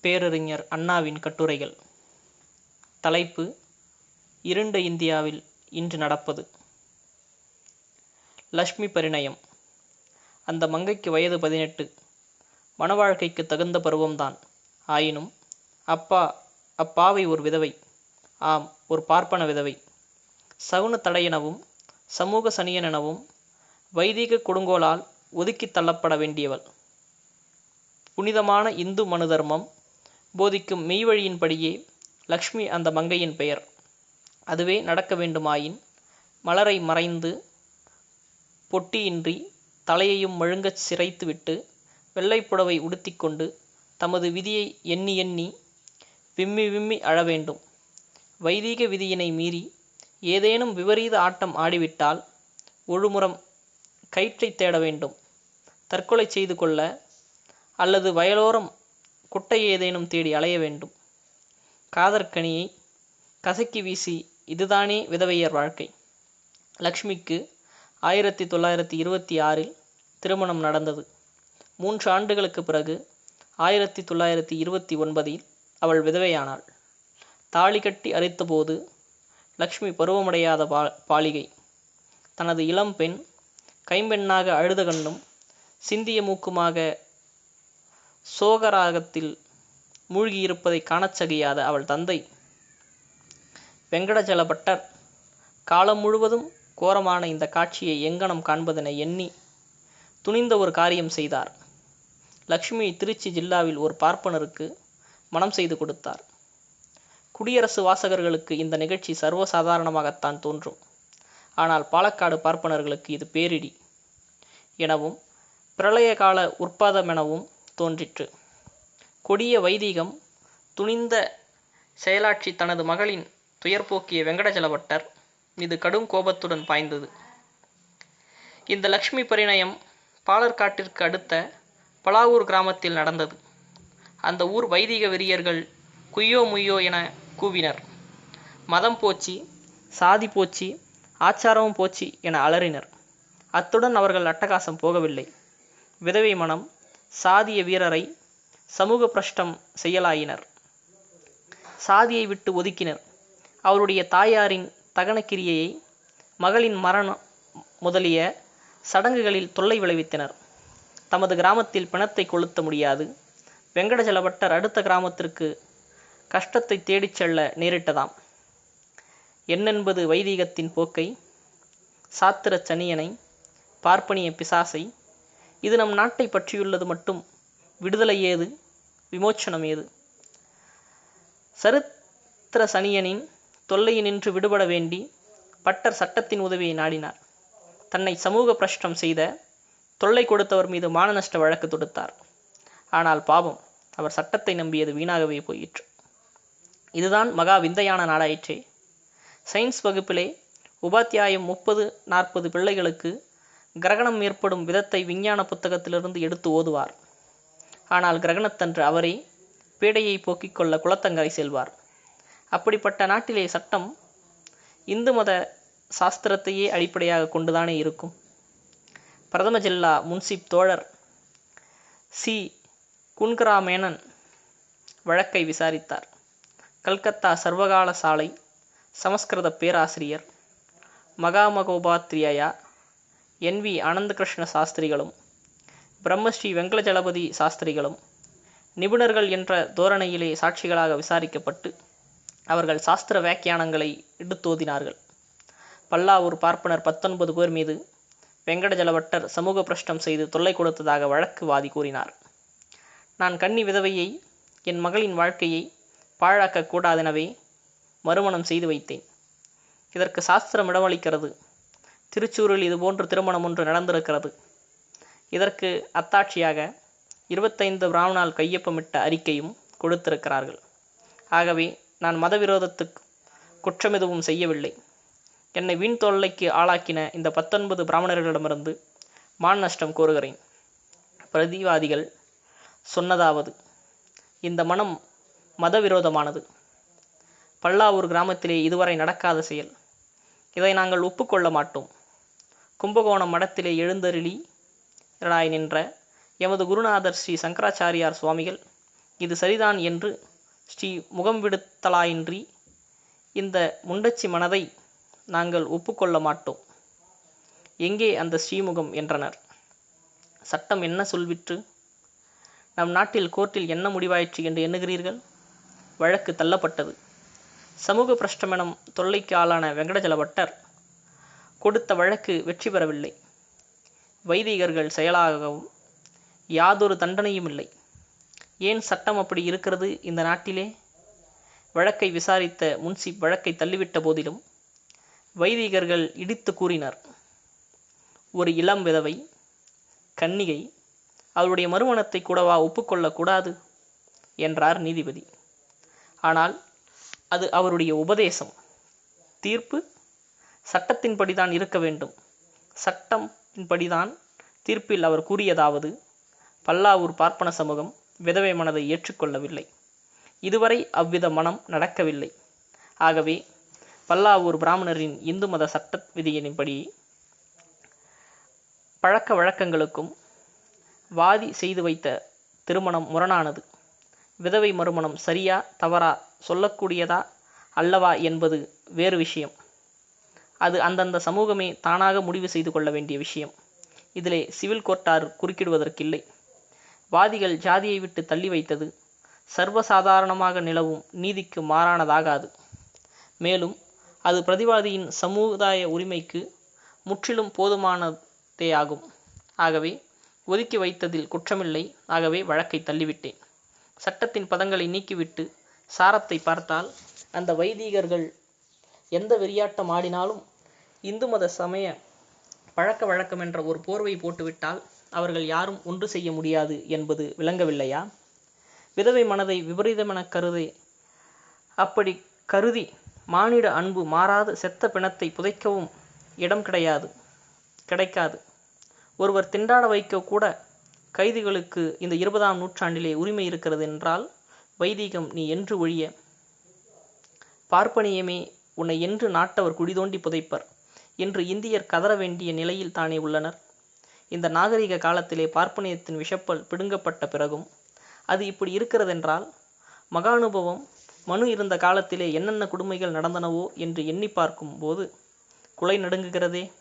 பேரறிஞர் அண்ணாவின் கட்டுரைகள். தலைப்பு இருண்ட இந்தியாவில் இன்று நடப்பது லக்ஷ்மி பரிணயம். அந்த மங்கைக்கு வயது பதினெட்டு. மணவாழ்க்கைக்கு தகுந்த பருவம்தான். ஆயினும் அப்பா அப்பாவை ஒரு விதவை. ஆம் ஒரு பார்ப்பன விதவை. சகுன தடையெனவும் சமூக சனியனெனவும் வைதிக கொடுங்கோலால் ஒதுக்கித் தள்ளப்பட வேண்டியவள். புனிதமான இந்து மனு தர்மம் போதிக்கும் மெய்வழியின்படியே லக்ஷ்மி அந்த மங்கையின் பெயர். அதுவே நடக்க வேண்டுமாயின் மலரை மறைந்து பொட்டியின்றி தலையையும் மழுங்கச் சிரைத்துவிட்டு வெள்ளைப்புடவை உடுத்திக்கொண்டு தமது விதியை எண்ணி எண்ணி விம்மி விம்மி அழ வேண்டும். வைதீக விதியினை மீறி ஏதேனும் விபரீத ஆட்டம் ஆடிவிட்டால் ஒழுமுறம் கயிற்றைத் தேட வேண்டும். தற்கொலை செய்து கொள்ள அல்லது வயலோரம் குட்டை ஏதேனும் தேடி அலைய வேண்டும். காதற்கனியை கசக்கி வீசி இதுதானே விதவையர் வாழ்க்கை. லக்ஷ்மிக்கு ஆயிரத்தி தொள்ளாயிரத்தி இருபத்தி ஆறில் திருமணம் நடந்தது. மூன்று ஆண்டுகளுக்கு பிறகு ஆயிரத்தி தொள்ளாயிரத்தி இருபத்தி ஒன்பதில் அவள் விதவையானாள். தாலி கட்டி அரைத்தபோது லக்ஷ்மி பருவமடையாத பா பாலிகை. தனது இளம் பெண் கைம்பெண்ணாக அழுத கண்ணும் சிந்திய மூக்குமாக சோகராகத்தில் மூழ்கியிருப்பதை காணச் சகியாத அவள் தந்தை. வெங்கடஜல பட்டர் காலம் முழுவதும் கோரமான இந்த காட்சியை எங்கனம் காண்பதென எண்ணி துணிந்த ஒரு காரியம் செய்தார். லக்ஷ்மி திருச்சி ஜில்லாவில் ஒரு பார்ப்பனருக்கு மனம் செய்து கொடுத்தார். குடியரசு வாசகர்களுக்கு இந்த நிகழ்ச்சி சர்வசாதாரணமாகத்தான் தோன்றும். ஆனால் பாலக்காடு பார்ப்பனர்களுக்கு இது பேரிடி. எனவும் பிரளய கால உற்பாதமெனவும் தோன்றிற்று. கொடிய வைதீகம் துணிந்த செயலாட்சி தனது மகளின் துயர்போக்கிய வெங்கடஜலபட்டர் மீது கடும் கோபத்துடன் பாய்ந்தது. இந்த லக்ஷ்மி பரிணயம் பாலர்காட்டிற்கு அடுத்த பலாவூர் கிராமத்தில் நடந்தது. அந்த ஊர் வைதிக வெறியர்கள் குய்யோ முய்யோ என கூவினர். மதம் போச்சு சாதி போச்சு ஆச்சாரமும் போச்சு என அலறினர். அத்துடன் அவர்கள் அட்டகாசம் போகவில்லை. விதவை மனம் சாதிய வீரரை சமூக பிரஷ்டம் செய்யலாயினர். சாதியை விட்டு ஒதுக்கினர். அவருடைய தாயாரின் தகனக்கிரியையை மகளின் மரணம் முதலிய சடங்குகளில் தொல்லை விளைவித்தனர். தமது கிராமத்தில் பிணத்தை கொளுத்த முடியாது. வெங்கடஜலபட்டர் அடுத்த கிராமத்திற்கு கஷ்டத்தை தேடிச் செல்ல நேரிட்டதாம். என்னென்பது வைதீகத்தின் போக்கை சாத்திர சனியனை பார்ப்பனிய பிசாசை இது நம் நாட்டை பற்றியுள்ளது மட்டும். விடுதலை ஏது? விமோச்சனம் ஏது? சரித்திர சனியனின் தொல்லையினின்று விடுபட வேண்டி பட்டர் சட்டத்தின் உதவியை நாடினார். தன்னை சமூக பிரஷ்டம் செய்த தொல்லை கொடுத்தவர் மீது மானநஷ்ட வழக்கு தொடுத்தார். ஆனால் பாவம் அவர் சட்டத்தை நம்பியது வீணாகவே போயிற்று. இதுதான் மகா விந்தையான நாடாயிற்றே. சயின்ஸ் வகுப்பிலே உபாத்தியாயம் முப்பது நாற்பது பிள்ளைகளுக்கு கிரகணம் ஏற்படும் விதத்தை விஞ்ஞான புத்தகத்திலிருந்து எடுத்து ஓதுவார். ஆனால் கிரகணத்தன்று அவரே பேடையை போக்கிக் கொள்ள குளத்தங்கரை செல்வார். அப்படிப்பட்ட நாட்டிலே சட்டம் இந்து மத சாஸ்திரத்தையே அடிப்படையாக கொண்டுதானே இருக்கும். பிரதம ஜில்லா முன்சிப் தோழர் சி. குன்கரா மேனன் வழக்கை விசாரித்தார். கல்கத்தா சர்வகால சாலை சமஸ்கிருத பேராசிரியர் மகாமகோபாத்ரியா என் வி ஆனந்தகிருஷ்ண சாஸ்திரிகளும் பிரம்மஸ்ரீ வெங்கடஜலபதி சாஸ்திரிகளும் நிபுணர்கள் என்ற தோரணையிலே சாட்சிகளாக விசாரிக்கப்பட்டு அவர்கள் சாஸ்திர வியாக்கியானங்களை எடுத்தோதினார்கள். பல்லாவூர் பார்ப்பனர் பத்தொன்பது பேர் மீது வெங்கடஜலபட்டர் சமூக பிரஷ்டம் செய்து தொல்லை கொடுத்ததாக வழக்கு வாதி கூறினார். நான் கன்னி விதவையை என் மகளின் வாழ்க்கையை பாழாக்கக்கூடாதெனவே மறுமணம் செய்து வைத்தேன். இதற்கு சாஸ்திரம் இடமளிக்கிறது. திருச்சூரில் இதுபோன்று திருமணம் ஒன்று நடந்திருக்கிறது. இதற்கு அத்தாட்சியாக இருபத்தைந்து பிராமணால் கையொப்பமிட்ட அறிக்கையும் கொடுத்திருக்கிறார்கள். ஆகவே நான் மதவிரோதத்துக்கு குற்றம் எதுவும் செய்யவில்லை. என்னை வீண் தொல்லைக்கு ஆளாக்கின இந்த பத்தொன்பது பிராமணர்களிடமிருந்து மான் நஷ்டம் கோருகிறேன். பிரதிவாதிகள் சொன்னதாவது இந்த மனம் மதவிரோதமானது. பல்லாவூர் கிராமத்திலே இதுவரை நடக்காத செயல். இதை நாங்கள் ஒப்புக்கொள்ள மாட்டோம். கும்பகோணம் மடத்திலே எழுந்தருளி நின்ற எமது குருநாதர் ஸ்ரீ சங்கராச்சாரியார் சுவாமிகள் இது சரிதான் என்று ஸ்ரீ முகம் விடுத்தலாயின்றி இந்த முண்டச்சி மனதை நாங்கள் ஒப்புக்கொள்ள மாட்டோம். எங்கே அந்த ஸ்ரீமுகம் என்றனர். சட்டம் என்ன சொல்விற்று? நம் நாட்டில் கோர்ட்டில் என்ன முடிவாயிற்று என்று எண்ணுகிறீர்கள்? வழக்கு தள்ளப்பட்டது. சமூக பிரஷ்டமெனம் தொல்லைக்கு ஆளான வெங்கடஜல பட்டர் கொடுத்த வழக்கு வெற்றி பெறவில்லை. வைதிகர்கள் செயலாகவும் யாதொரு தண்டனையும் இல்லை. ஏன் சட்டம் அப்படி இருக்கிறது இந்த நாட்டிலே? வழக்கை விசாரித்த முன்சி வழக்கை தள்ளிவிட்ட போதிலும் வைதிகர்கள் இடித்து கூறினர். ஒரு இளம் விதவை கன்னிகை அவருடைய மறுமணத்தை கூடவா ஒப்புக்கொள்ளக்கூடாது என்றார் நீதிபதி. ஆனால் அது அவருடைய உபதேசம். தீர்ப்பு சட்டத்தின்படிதான் இருக்க வேண்டும். சட்டத்தின்படிதான் தீர்ப்பில் அவர் கூறியதாவது பல்லாவூர் பார்ப்பன சமூகம் விதவை மனதை ஏற்றுக்கொள்ளவில்லை. இதுவரை அவ்வித மனம் நடக்கவில்லை. ஆகவே பல்லாவூர் பிராமணரின் இந்து மத சட்ட விதியின்படி பழக்க வழக்கங்களுக்கும் வாதி செய்து வைத்த திருமணம் முரணானது. விதவை மறுமணம் சரியா தவறா சொல்லக்கூடியதா அல்லவா என்பது வேறு விஷயம். அது அந்தந்த சமூகமே தானாக முடிவு செய்து கொள்ள வேண்டிய விஷயம். இதிலே சிவில் கோர்ட்டார் குறுக்கிடுவதற்கில்லை. வாதிகள் ஜாதியை விட்டு தள்ளி வைத்தது சர்வசாதாரணமாக நிலவும் நீதிக்கு மாறானதாகாது. மேலும் அது பிரதிவாதியின் சமுதாய உரிமைக்கு முற்றிலும் போதுமானதேயாகும் ஆகவே ஒதுக்கி வைத்ததில் குற்றமில்லை. ஆகவே வழக்கை தள்ளிவிட்டேன். சட்டத்தின் பதங்களை நீக்கிவிட்டு சாரத்தை பார்த்தால் அந்த வைதீகர்கள் எந்த வெறியாட்டம் ஆடினாலும் இந்து மத சமய பழக்க வழக்கம் என்ற ஒரு போர்வை போட்டுவிட்டால் அவர்கள் யாரும் ஒன்று செய்ய முடியாது என்பது விளங்கவில்லையா? விதவை மனதை விபரீதமென கருதி அப்படி கருதி மானிட அன்பு மாறாது செத்த பிணத்தை புதைக்கவும் இடம் கிடையாது கிடைக்காது. ஒருவர் திண்டாட வைக்க கூட கைதிகளுக்கு இந்த இருபதாம் நூற்றாண்டிலே உரிமை இருக்கிறது என்றால் வைதீகம் நீ என்று ஒழிய பார்ப்பனியமே உன்னை என்று நாட்டவர் குடிதோண்டி புதைப்பர் என்று இந்தியர் கதற வேண்டிய நிலையில் தானே உள்ளனர். இந்த நாகரிக காலத்திலே பார்ப்பனியத்தின் விஷப்பல் பிடுங்கப்பட்ட பிறகும் அது இப்படி இருக்கிறதென்றால் மகானுபவம் மனு இருந்த காலத்திலே என்னென்ன கொடுமைகள் நடந்தனவோ என்று எண்ணி பார்க்கும் போது குலை நடுங்குகிறதே.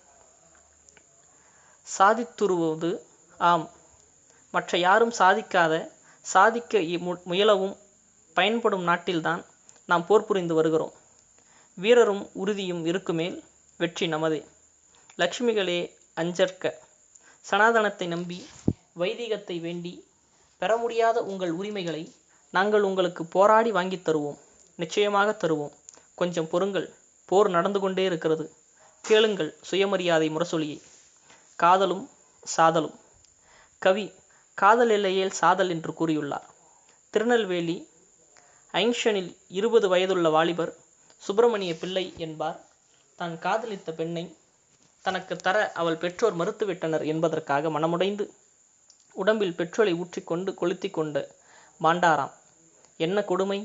சாதித்துருவது ஆம். மற்ற யாரும் சாதிக்காத சாதிக்க இ- மு- முயலவும் பயன்படும் நாட்டில்தான் நாம் போர் புரிந்து வருகிறோம். வீரரும் உறுதியும் இருக்குமேல் வெற்றி நமதே. லக்ஷ்மிகளே அஞ்சற்க. சனாதனத்தை நம்பி வைதிகத்தை வேண்டி பெற முடியாத உங்கள் உரிமைகளை நாங்கள் உங்களுக்கு போராடி வாங்கித் தருவோம். நிச்சயமாக தருவோம். கொஞ்சம் பொறுங்கள். போர் நடந்து கொண்டே இருக்கிறது. கேளுங்கள் சுயமரியாதை முரசொலியை. காதலும் சாதலும். கவி காதல் இல்லையேல் சாதல் என்று கூறியுள்ளார். திருநெல்வேலி ஐங்ஷனில் இருபது வயதுள்ள வாலிபர் சுப்பிரமணிய பிள்ளை என்பார். தான் காதலித்த பெண்ணை தனக்கு தர அவள் பெற்றோர் மறுத்துவிட்டனர் என்பதற்காக மனமுடைந்து உடம்பில் பெட்ரோலை ஊற்றிக்கொண்டு கொளுத்தி கொண்ட மாண்டாராம் என்ன கொடுமை?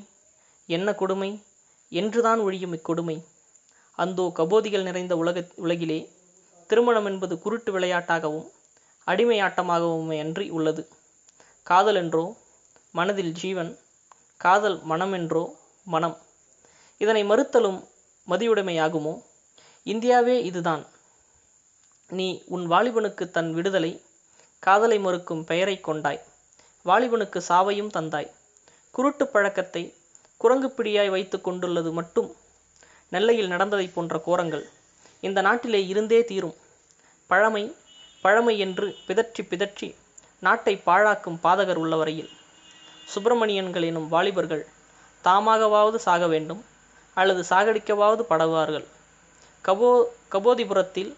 என்ன கொடுமை? என்றுதான் ஒழியும் இக்கொடுமை. அந்தோ கபோதிகள் நிறைந்த உலக உலகிலே திருமணம் என்பது குருட்டு விளையாட்டாகவும் அடிமையாட்டமாகவுமே அன்றி உள்ளது. காதல் என்றோ மனதில் ஜீவன் காதல் மனமென்றோ மனம். இதனை மறுத்தலும் மதியுடைமையாகுமோ? இந்தியாவே இதுதான். நீ உன் வாலிபனுக்கு தன் விடுதலை காதலை மறுக்கும் பெயரைக் கொண்டாய். வாலிபனுக்கு சாவையும் தந்தாய். குருட்டு பழக்கத்தை குரங்கு பிடியாய் வைத்து கொண்டுள்ளது மட்டும் நெல்லையில் நடந்ததைப் போன்ற கோரங்கள். இந்த நாட்டிலே இருந்தே தீரும். பழமை பழமை என்று பிதற்றி பிதற்றி நாட்டை பாழாக்கும் பாதகர் உள்ள வரையில் சுப்பிரமணியன்கள் எனும் வாலிபர்கள் தாமாகவாவது சாக வேண்டும். அல்லது சாகடிக்கவாவது படுவார்கள் கபோ கபோதிபுரத்தில்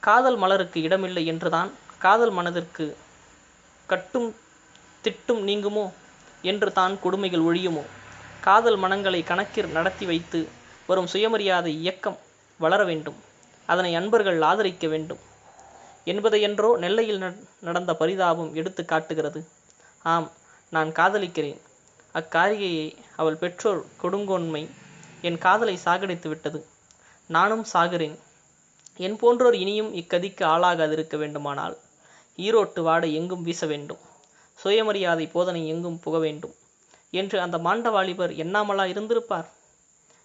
காதல் மலருக்கு இடமில்லை என்றுதான் காதல் மனதிற்கு கட்டும் திட்டும் நீங்குமோ என்று தான் கொடுமைகள் ஒழியுமோ? காதல் மனங்களை கணக்கில் நடத்தி வைத்து வரும் சுயமரியாதை இயக்கம் வளர வேண்டும். அதனை அன்பர்கள் ஆதரிக்க வேண்டும். என்பதையன்றோ நெல்லையில் நட- நடந்த பரிதாபம் எடுத்து காட்டுகிறது. ஆம் நான் காதலிக்கிறேன். அக்காரிகையை அவள் பெற்றோர் கொடுங்கோன்மை என் காதலை சாகடித்து விட்டது. நானும் சாகிறேன். என் போன்றோர் இனியும் இக்கதிக்கு ஆளாகாதிருக்க வேண்டுமானால் ஈரோட்டு வாடை எங்கும் வீச வேண்டும். சுயமரியாதை போதனை எங்கும் புக வேண்டும். என்று அந்த மாண்ட வாலிபர் எண்ணாமலா இருந்திருப்பார்.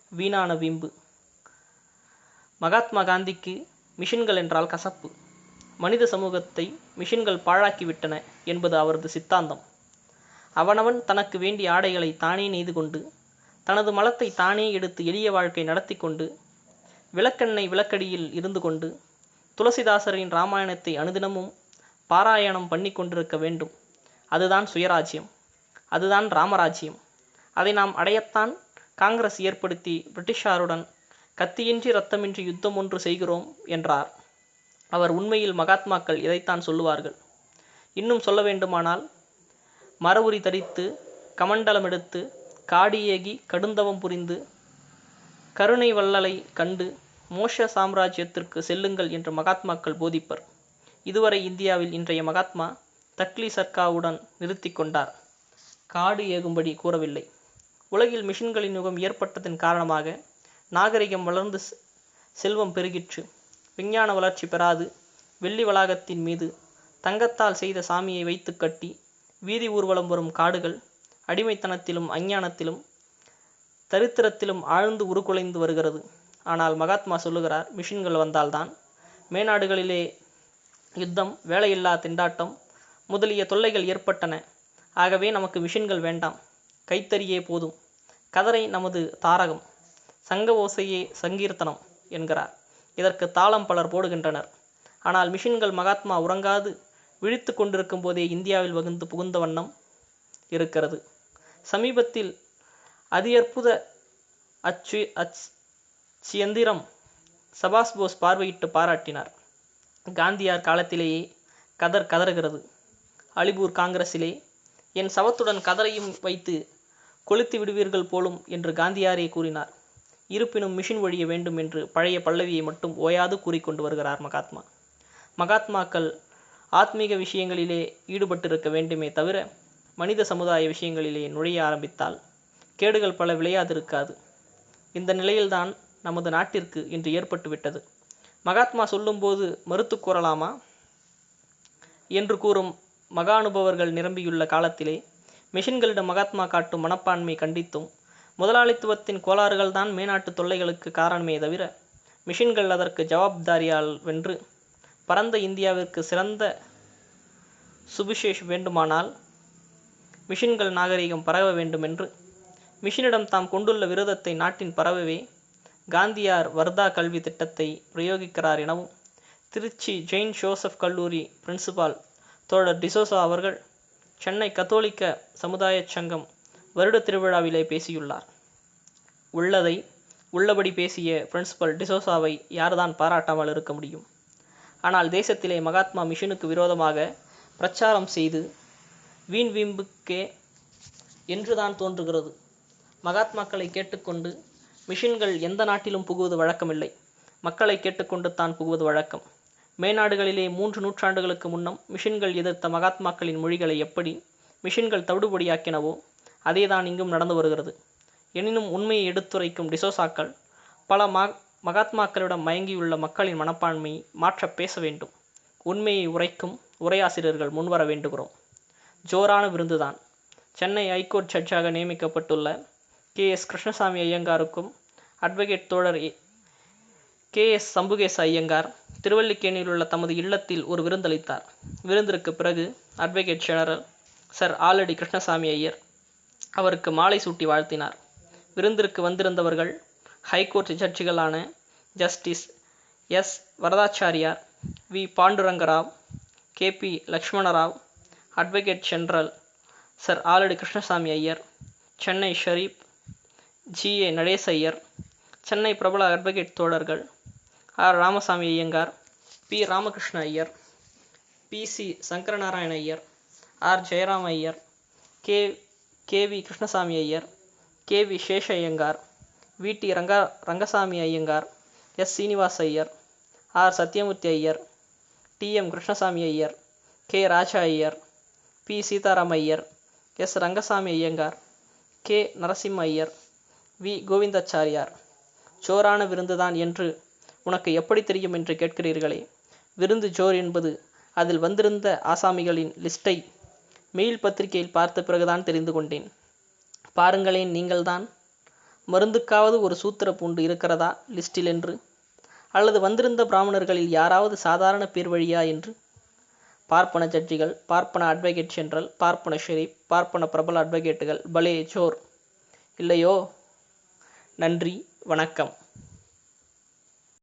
வீணான வீம்பு. மகாத்மா காந்திக்கு மிஷின்கள் என்றால் கசப்பு. மனித சமூகத்தை மிஷின்கள் பாழாக்கிவிட்டன என்பது அவரது சித்தாந்தம். அவனவன் தனக்கு வேண்டிய ஆடைகளை தானே நெய்து கொண்டு தனது மலத்தை தானே எடுத்து எளிய வாழ்க்கை நடத்தி கொண்டு விளக்கெண்ணெய் விளக்கடியில் இருந்து கொண்டு துளசிதாசரின் ராமாயணத்தை அனுதினமும் பாராயணம் பண்ணி கொண்டிருக்க வேண்டும். அதுதான் சுயராஜ்யம். அதுதான் ராமராஜ்யம். அதை நாம் அடையத்தான் காங்கிரஸ் ஏற்படுத்தி பிரிட்டிஷாருடன் கத்தியின்றி ரத்தமின்றி யுத்தம் ஒன்று செய்கிறோம் என்றார். அவர் உண்மையில் மகாத்மாக்கள் இதைத்தான் சொல்லுவார்கள். இன்னும் சொல்ல வேண்டுமானால் மரவுரி தரித்து கமண்டலம் எடுத்து காடியேகி கடுந்தவம் புரிந்து கருணை வள்ளலை கண்டு மோஷ சாம்ராஜ்யத்திற்கு செல்லுங்கள் என்று மகாத்மாக்கள் போதிப்பர். இதுவரை இந்தியாவில் இன்றைய மகாத்மா தக்லி சர்க்காவுடன் நிறுத்தி கொண்டார். காடு ஏகும்படி கூறவில்லை. உலகில் மிஷின்களின் யுகம் ஏற்பட்டதன் காரணமாக நாகரிகம் வளர்ந்து செ- செல்வம் பெருகிற்று. விஞ்ஞான வளர்ச்சி பெறாது. வெள்ளி வளாகத்தின் மீது தங்கத்தால் செய்த சாமியை வைத்து கட்டி வீதி ஊர்வலம் வரும் காடுகள் அடிமைத்தனத்திலும் அஞ்ஞானத்திலும் தரித்திரத்திலும் ஆழ்ந்து உருக்குலைந்து வருகிறது. ஆனால் மகாத்மா சொல்லுகிறார் மிஷின்கள் வந்தால்தான். மேநாடுகளிலே யுத்தம் வேலையில்லா திண்டாட்டம் முதலிய தொல்லைகள் ஏற்பட்டன. ஆகவே நமக்கு மிஷின்கள் வேண்டாம். கைத்தறியே போதும். கதரை நமது தாரகம். சங்க ஓசையே சங்கீர்த்தனம் என்கிறார். இதற்கு தாளம் பலர் போடுகின்றனர். ஆனால் மிஷின்கள் மகாத்மா உறங்காது. விழித்து கொண்டிருக்கும் போதே இந்தியாவில் வகுந்து புகுந்த வண்ணம் இருக்கிறது. சமீபத்தில் அதியற்புத அச்சு அச் சியந்திரம் சபாஸ் போஸ் பார்வையிட்டு பாராட்டினார். காந்தியார் காலத்திலேயே கதர் கதறுகிறது. அலிபூர் காங்கிரஸிலே என் சவத்துடன் கதரையும் வைத்து கொளுத்தி விடுவீர்கள் போலும் என்று காந்தியாரே கூறினார். இருப்பினும் மிஷின் ஒழிய வேண்டும் என்று பழைய பல்லவியை மட்டும் ஓயாது கூறிக்கொண்டு வருகிறார் மகாத்மா. மகாத்மாக்கள் ஆத்மீக விஷயங்களிலே ஈடுபட்டிருக்க வேண்டுமே தவிர மனித சமுதாய விஷயங்களிலே நுழைய ஆரம்பித்தால் கேடுகள் பல விளையாதிருக்காது. இந்த நிலையில்தான் நமது நாட்டிற்கு இன்று ஏற்பட்டுவிட்டது. மகாத்மா சொல்லும்போது மறுத்து கூறலாமா? என்று கூறும் மகானுபவர்கள் நிரம்பியுள்ள காலத்திலே மிஷின்களிடம் மகாத்மா காட்டும் மனப்பான்மை கண்டித்தும் முதலாளித்துவத்தின் கோளாறுகள்தான் மேனாட்டு தொல்லைகளுக்கு காரணமே தவிர மிஷின்கள் அதற்கு ஜவாப்தாரியால் வென்று பரந்த இந்தியாவிற்கு சிறந்த சுபிசேஷ் வேண்டுமானால் மிஷின்கள் நாகரிகம் பரவ வேண்டுமென்று மிஷினிடம் தாம் கொண்டுள்ள விரோதத்தை நாட்டின் பரவவே காந்தியார் வர்தா கல்வி திட்டத்தை பிரயோகிக்கிறார் எனவும் திருச்சி ஜெயின் ஜோசப் கல்லூரி பிரின்சிபால் தோழர் டிசோசா அவர்கள் சென்னை கத்தோலிக்க சமுதாயச் சங்கம் வருட திருவிழாவிலே பேசியுள்ளார். உள்ளதை உள்ளபடி பேசிய பிரின்சிபல் டிசோசாவை யார்தான் பாராட்டாமல் இருக்க முடியும்? ஆனால் தேசத்திலே மகாத்மா மிஷனுக்கு விரோதமாக பிரச்சாரம் செய்து வீண் வீம்புக்கே என்றுதான் தோன்றுகிறது. மகாத்மாக்களை கேட்டுக்கொண்டு மிஷின்கள் எந்த நாட்டிலும் புகுவது வழக்கமில்லை. மக்களை கேட்டுக்கொண்டு தான் புகுவது வழக்கம். மேநாடுகளிலே மூன்று நூற்றாண்டுகளுக்கு முன்னம் மிஷின்கள் எதிர்த்த மகாத்மாக்களின் மொழிகளை எப்படி மிஷின்கள் தவிடுபடியாக்கினவோ அதேதான் இங்கும் நடந்து வருகிறது. எனினும் உண்மையை எடுத்துரைக்கும் டிசோசாக்கள் பல மா மகாத்மாக்களிடம் மயங்கியுள்ள மக்களின் மனப்பான்மை மாற்றப் பேச வேண்டும். உண்மையை உரைக்கும் உரையாசிரியர்கள் முன்வர வேண்டுகிறோம். ஜோரான விருந்துதான். சென்னை ஐகோர்ட் ஜட்ஜாக நியமிக்கப்பட்டுள்ள கே எஸ் கிருஷ்ணசாமி ஐயங்காருக்கும் அட்வொகேட் தோழர் கே எஸ் சம்புகேச ஐயங்கார் திருவல்லிக்கேணியில் உள்ள தமது இல்லத்தில் ஒரு விருந்தளித்தார். விருந்திற்கு பிறகு advocate general sir Aladi Krishnaswami Iyer அவருக்கு மாலை சூட்டி வாழ்த்தினார். விருந்திற்கு வந்திருந்தவர்கள் high court ஜட்ஜிகளான justice S. Varadachariar V. Pandurangarao K. P. Lakshmanarao advocate general sir. Aladi Krishnaswami Iyer Chennai sheriff G. A. Natesa Iyer Chennai பிரபல அட்வொகேட் தோழர்கள் R. Ramaswami Iyengar P. Ramakrishna Iyer P. C. Sankaranarayana Iyer R. Jayarama Iyer K. K. V. Krishnaswami Iyer K. V. Sesha Iyengar V. T. Ranga Rangaswami Iyengar S Srinivasa Iyer R Satyamurthy Iyer T M Krishnaswami Iyer K Raja Iyer P Sitaram Iyer S Rangaswami Iyengar K Narasimha Iyer V Govindachariar. ஜோரான விருந்துதான் என்று உனக்கு எப்படி தெரியும் என்று கேட்கிறீர்களே? விருந்து ஜோர் என்பது அதில் வந்திருந்த ஆசாமிகளின் லிஸ்ட்டை மெயில் பத்திரிகையில் பார்த்த பிறகுதான் தெரிந்து கொண்டேன். பாருங்களேன் நீங்கள்தான் மருந்துக்காவது ஒரு சூத்திர பூண்டு இருக்கிறதா லிஸ்டில் என்று? அல்லது வந்திருந்த பிராமணர்களில் யாராவது சாதாரண பேர் வழியா என்று? பார்ப்பன ஜட்ஜிகள் பார்ப்பன அட்வொகேட் ஜென்ரல் பார்ப்பன ஷெரீப் பார்ப்பன பிரபல அட்வொகேட்டுகள் பலே சோர். இல்லையோ? நன்றி வணக்கம்.